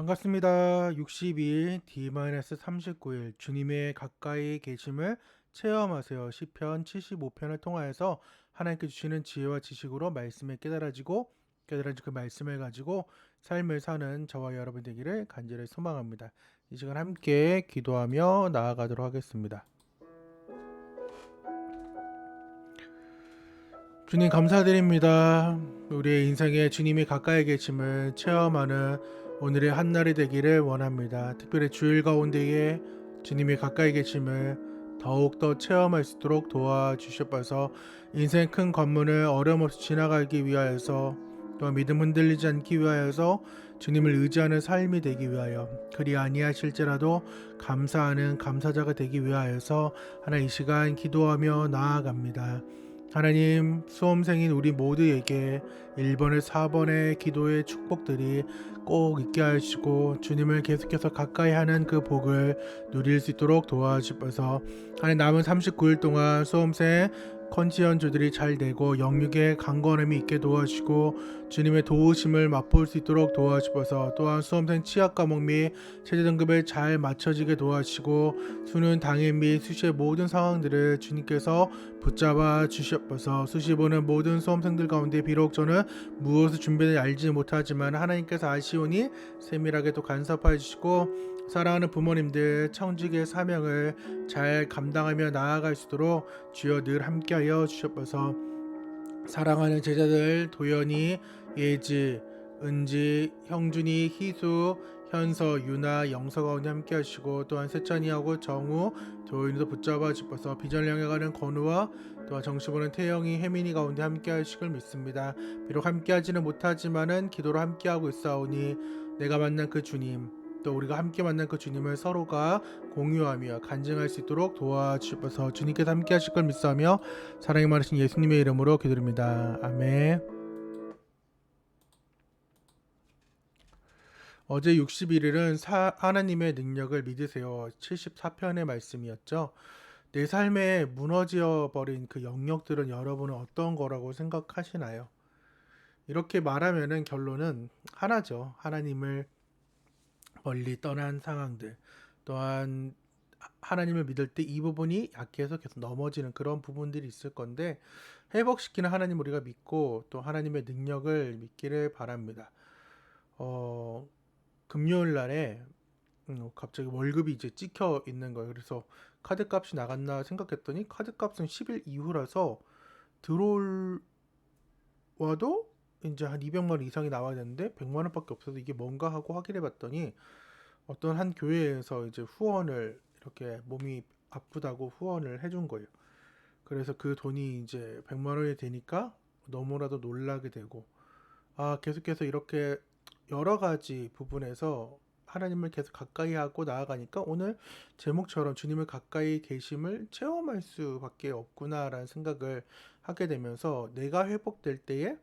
반갑습니다. 62일 D-39일 주님의 가까이 계심을 체험하세요. 시편 75편을 통하여서 하나님께 주시는 지혜와 지식으로 말씀에 깨달아지고 깨달아진 그 말씀을 가지고 삶을 사는 저와 여러분 되기를 간절히 소망합니다. 이 시간 함께 기도하며 나아가도록 하겠습니다. 주님 감사드립니다. 우리의 인생에 주님이 가까이 계심을 체험하는 오늘의 한날이 되기를 원합니다. 특별히 주일 가운데에 주님이 가까이 계심을 더욱더 체험할 수 있도록 도와주셔서 인생 큰 관문을 어려움 없이 지나가기 위하여서 또한 믿음 흔들리지 않기 위하여서 주님을 의지하는 삶이 되기 위하여 그리 아니하실지라도 감사하는 감사자가 되기 위하여서 하나 이 시간 기도하며 나아갑니다. 하나님 수험생인 우리 모두에게 1번에 4번의 기도의 축복들이 꼭 있게 하시고 주님을 계속해서 가까이 하는 그 복을 누릴 수 있도록 도와주셔서 하나님 남은 39일 동안 수험생 컨디션주들이 잘 되고 영육의 강건함이 있게 도와주시고 주님의 도우심을 맛볼 수 있도록 도와주셔서. 또한 수험생 치약 과목 및 체제 등급을 잘 맞춰지게 도와주시고 수능 당일 및 수시의 모든 상황들을 주님께서 붙잡아 주셔서. 수시 보는 모든 수험생들 가운데 비록 저는 무엇을 준비를 알지 못하지만 하나님께서 아시오니 세밀하게 또 간섭하여 주시고 사랑하는 부모님들 청직의 사명을 잘 감당하며 나아갈 수 있도록 주여 늘 함께하여 주셔서. 사랑하는 제자들 도연이 예지 은지 형준이 희수 현서 유나 영서 가운데 함께 하시고 또한 세찬이하고 정우 도연이도 붙잡아 주셔서. 비전을 향해 가는 건우와 또한 정시 보는 태영이 혜민이 가운데 함께 하시길 믿습니다. 비록 함께 하지는 못하지만은 기도로 함께 하고 있사오니 내가 만난 그 주님 또 우리가 함께 만난 그 주님을 서로가 공유하며 간증할 수 있도록 도와주셔서 주님께서 함께 하실 걸 믿사며 사랑이 많으신 예수님의 이름으로 기도드립니다. 아멘. 어제 61일은 사, 하나님의 능력을 믿으세요. 74편의 말씀이었죠. 내 삶에 무너져 버린 그 영역들은 여러분은 어떤 거라고 생각하시나요? 이렇게 말하면은 결론은 하나죠. 하나님을 멀리 떠난 상황들 또한 하나님을 믿을 때 이 부분이 약해서 계속 넘어지는 그런 부분들이 있을 건데 회복시키는 하나님 우리가 믿고 또 하나님의 능력을 믿기를 바랍니다. 어, 금요일 날에 음, 갑자기 월급이 이제 찍혀 있는 거예요. 그래서 카드 값이 나갔나 생각했더니 카드 값은 10일 이후라서 들어올 와도 이제 한 200만 원 이상이 나와야 되는데 100만 원밖에 없어서 이게 뭔가 하고 확인해 봤더니 어떤 한 교회에서 이제 후원을 이렇게 몸이 아프다고 후원을 해준 거예요. 그래서 그 돈이 이제 100만 원이 되니까 너무나도 놀라게 되고 아 계속해서 이렇게 여러 가지 부분에서 하나님을 계속 가까이 하고 나아가니까 오늘 제목처럼 주님을 가까이 계심을 체험할 수밖에 없구나라는 생각을 하게 되면서 내가 회복될 때에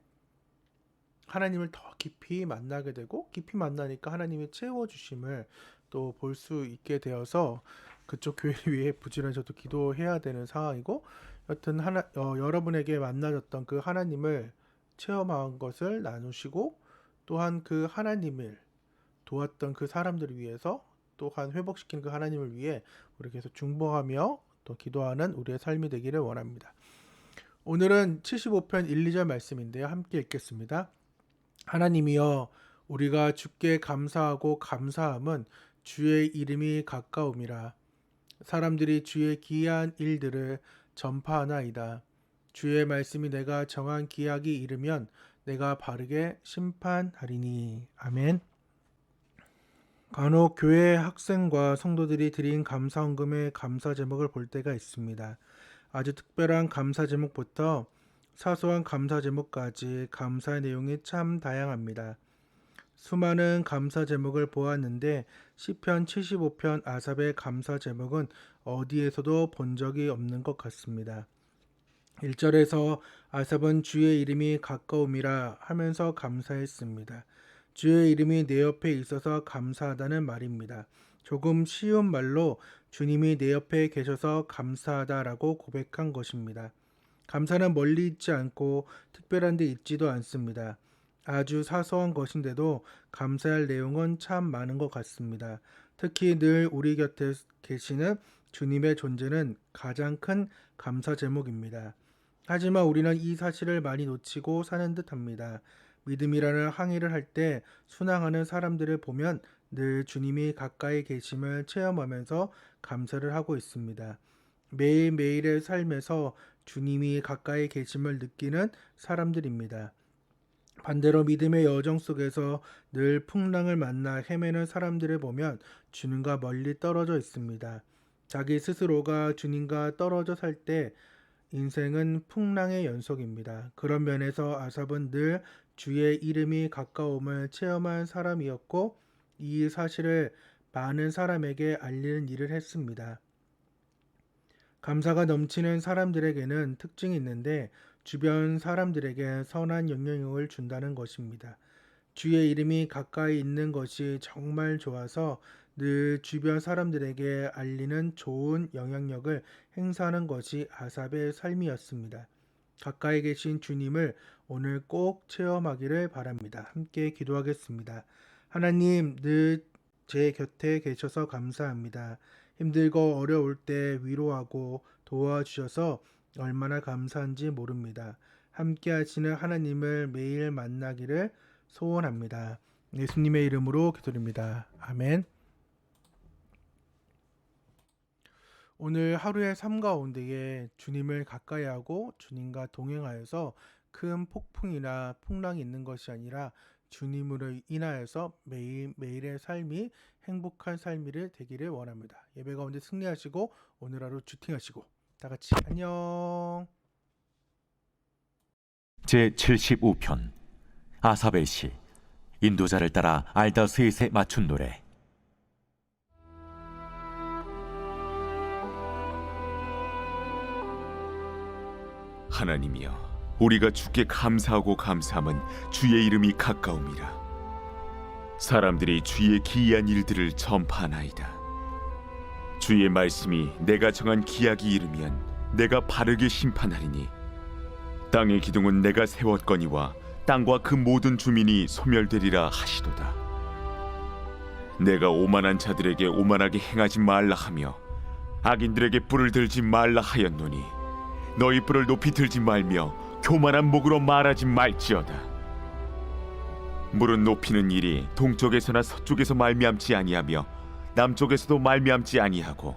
하나님을 더 깊이 만나게 되고 깊이 만나니까 하나님이 채워 주심을 또 볼 수 있게 되어서 그쪽 교회 위해 부지런히 저도 기도해야 되는 상황이고 여튼 하나 어, 여러분에게 만나졌던 그 하나님을 체험한 것을 나누시고 또한 그 하나님을 도왔던 그 사람들을 위해서 또한 회복시킨 그 하나님을 위해 우리 계속 중보하며 또 기도하는 우리의 삶이 되기를 원합니다. 오늘은 75편 1, 2절 말씀인데요. 함께 읽겠습니다. 하나님이여 우리가 주께 감사하고 감사함은 주의 이름이 가까움이라. 사람들이 주의 기이한 일들을 전파하나이다. 주의 말씀이 내가 정한 기약이 이르면 내가 바르게 심판하리니. 아멘. 간혹 교회 학생과 성도들이 드린 감사 헌금의 감사 제목을 볼 때가 있습니다. 아주 특별한 감사 제목부터 사소한 감사 제목까지 감사의 내용이 참 다양합니다. 수많은 감사 제목을 보았는데 시편 75편 아삽의 감사 제목은 어디에서도 본 적이 없는 것 같습니다. 1절에서 아삽은 주의 이름이 가까움이라 하면서 감사했습니다. 주의 이름이 내 옆에 있어서 감사하다는 말입니다. 조금 쉬운 말로 주님이 내 옆에 계셔서 감사하다라고 고백한 것입니다. 감사는 멀리 있지 않고 특별한 데 있지도 않습니다. 아주 사소한 것인데도 감사할 내용은 참 많은 것 같습니다. 특히 늘 우리 곁에 계시는 주님의 존재는 가장 큰 감사 제목입니다. 하지만 우리는 이 사실을 많이 놓치고 사는 듯 합니다. 믿음이라는 항해를 할 때 순항하는 사람들을 보면 늘 주님이 가까이 계심을 체험하면서 감사를 하고 있습니다. 매일매일의 삶에서 주님이 가까이 계심을 느끼는 사람들입니다. 반대로 믿음의 여정 속에서 늘 풍랑을 만나 헤매는 사람들을 보면 주님과 멀리 떨어져 있습니다. 자기 스스로가 주님과 떨어져 살 때 인생은 풍랑의 연속입니다. 그런 면에서 아삽은 늘 주의 이름이 가까움을 체험한 사람이었고 이 사실을 많은 사람에게 알리는 일을 했습니다. 감사가 넘치는 사람들에게는 특징이 있는데 주변 사람들에게 선한 영향력을 준다는 것입니다. 주의 이름이 가까이 있는 것이 정말 좋아서 늘 주변 사람들에게 알리는 좋은 영향력을 행사하는 것이 아삽의 삶이었습니다. 가까이 계신 주님을 오늘 꼭 체험하기를 바랍니다. 함께 기도하겠습니다. 하나님, 늘 제 곁에 계셔서 감사합니다. 힘들고 어려울 때 위로하고 도와주셔서 얼마나 감사한지 모릅니다. 함께 하시는 하나님을 매일 만나기를 소원합니다. 예수님의 이름으로 기도드립니다. 아멘. 오늘 하루의 삶 가운데에 주님을 가까이 하고 주님과 동행하여서 큰 폭풍이나 풍랑이 있는 것이 아니라 주님으로 인하여서 매일매일의 삶이 행복한 삶이 되기를 원합니다. 예배 가운데 승리하시고 오늘 하루 주팅하시고 다 같이 안녕. 제 75편 아사벨 시 인도자를 따라 알다 셋에 맞춘 노래 하나님이여 우리가 주께 감사하고 감사함은 주의 이름이 가까움이라 사람들이 주의 기이한 일들을 전파하나이다 주의 말씀이 내가 정한 기약이 이르면 내가 바르게 심판하리니 땅의 기둥은 내가 세웠거니와 땅과 그 모든 주민이 소멸되리라 하시도다 내가 오만한 자들에게 오만하게 행하지 말라 하며 악인들에게 뿔을 들지 말라 하였노니 너희 뿔을 높이 들지 말며 교만한 목으로 말하지 말지어다. 물은 높이는 일이 동쪽에서나 서쪽에서 말미암지 아니하며 남쪽에서도 말미암지 아니하고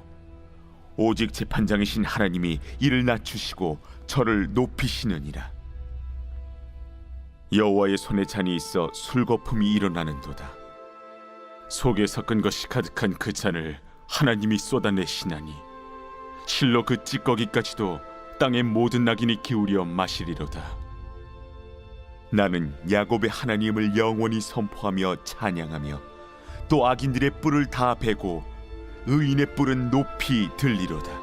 오직 재판장이신 하나님이 이를 낮추시고 저를 높이시느니라. 여호와의 손에 잔이 있어 술 거품이 일어나는도다. 속에 섞은 것이 가득한 그 잔을 하나님이 쏟아내시나니 실로 그 찌꺼기까지도 땅의 모든 낙인이 기울여 마시리로다. 나는 야곱의 하나님을 영원히 선포하며 찬양하며 또 악인들의 뿔을 다 베고 의인의 뿔은 높이 들리로다.